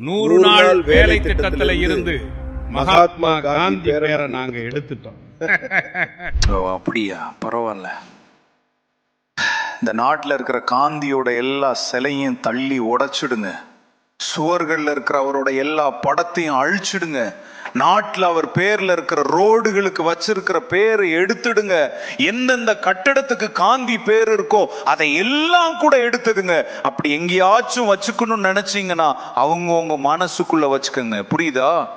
நூறு நாள் வேலை திட்டத்துல இருந்து மகாத்மா காந்தி பேரை நாங்க எடுத்துட்டோம். ஓ அப்படியா? பரவாயில்ல. இந்த நாட்டில் இருக்கிற காந்தியோட எல்லா சிலையும் தள்ளி உடைச்சிடுங்க. சுவர்களில் இருக்கிற அவரோட எல்லா படத்தையும் அழிச்சிடுங்க. நாட்டில் அவர் பேரில் இருக்கிற ரோடுகளுக்கு வச்சிருக்கிற பேரை எடுத்துடுங்க. எந்தெந்த கட்டடத்துக்கு காந்தி பேர் இருக்கோ அதை எல்லாம் கூட எடுத்துடுங்க. அப்படி எங்கேயாச்சும் வச்சுக்கணும்னு நினைச்சீங்கன்னா அவங்கவுங்க மனசுக்குள்ள வச்சுக்கோங்க. புரியுதா?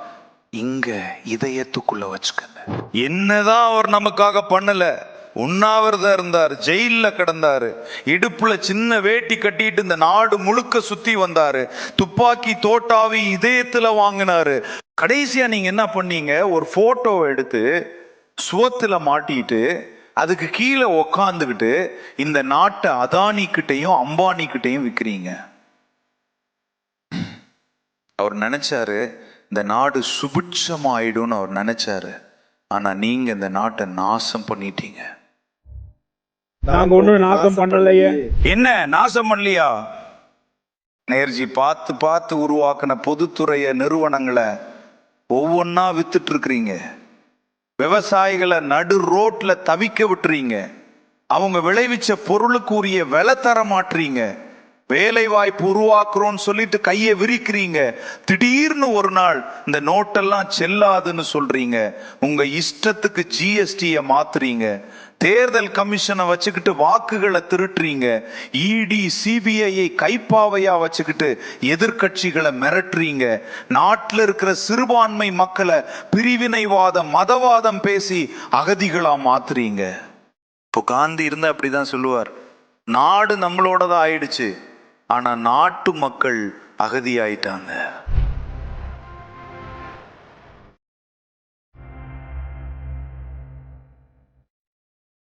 இங்க இதயத்துக்குள்ள வச்சுக்கோங்க. என்னதான் அவர் நமக்காக பண்ணலை. உண்ணாவிரதம் இருந்தார் ஜெயிலில் கிடந்தார். இடுப்பில் சின்ன வேட்டி கட்டிட்டு இந்த நாடு முழுக்க சுற்றி வந்தார். துப்பாக்கி தோட்டாவி இதயத்தில் வாங்கினாரு. கடைசியாக நீங்கள் என்ன பண்ணீங்க? ஒரு ஃபோட்டோவை எடுத்து சுவத்தில் மாட்டிட்டு அதுக்கு கீழே உக்காந்துக்கிட்டு இந்த நாட்டை அதானிக்கிட்டையும் அம்பானிக்கிட்டையும் விற்கிறீங்க அவர் நினைச்சாரு இந்த நாடு சுபிட்சமாயிடும்னு அவர் நினைச்சாரு. ஆனா நீங்க இந்த நாட்டை நாசம் பண்ணிட்டீங்க. நாங்க ஒண்ணும் நாக்கம் பண்ணலையே. என்ன நாசம் பண்ணலையா? நேர்ஜி பார்த்து பார்த்து உருவாக்கின பொதுத்துறைய நிறுவனங்களை ஒவ்வொன்னா வித்துட்டு இருக்கிறீங்க விவசாயிகளை நடு ரோட்ல தவிக்க விட்டுறீங்க. அவங்க விளைவிச்ச பொருளுக்கு உரிய விலை தர மாட்டீங்க வேலை வாய்ப்பு உருவாக்குறோம்னு சொல்லிட்டு கையை விரிக்கிறீங்க. திடீர்னு ஒரு நாள் இந்த நோட்டெல்லாம் செல்லாதுன்னு சொல்றீங்க. உங்க இஷ்டத்துக்கு ஜிஎஸ்டியை மாத்துறீங்க. தேர்தல் கமிஷனை வச்சுக்கிட்டு வாக்குகளை திருட்டுறீங்க. இடி சிபிஐயை கைப்பாவையா வச்சுக்கிட்டு எதிர்க்கட்சிகளை மிரட்டுறீங்க. நாட்டில் இருக்கிற சிறுபான்மை மக்களை பிரிவினைவாதம் மதவாதம் பேசி அகதிகளா மாத்துறீங்க. இப்போ காந்தி இருந்தா அப்படிதான் சொல்லுவார். நாடு நம்மளோடதான் ஆயிடுச்சு. ஆனால் நாட்டு மக்கள் அகதியாயிட்டாங்க.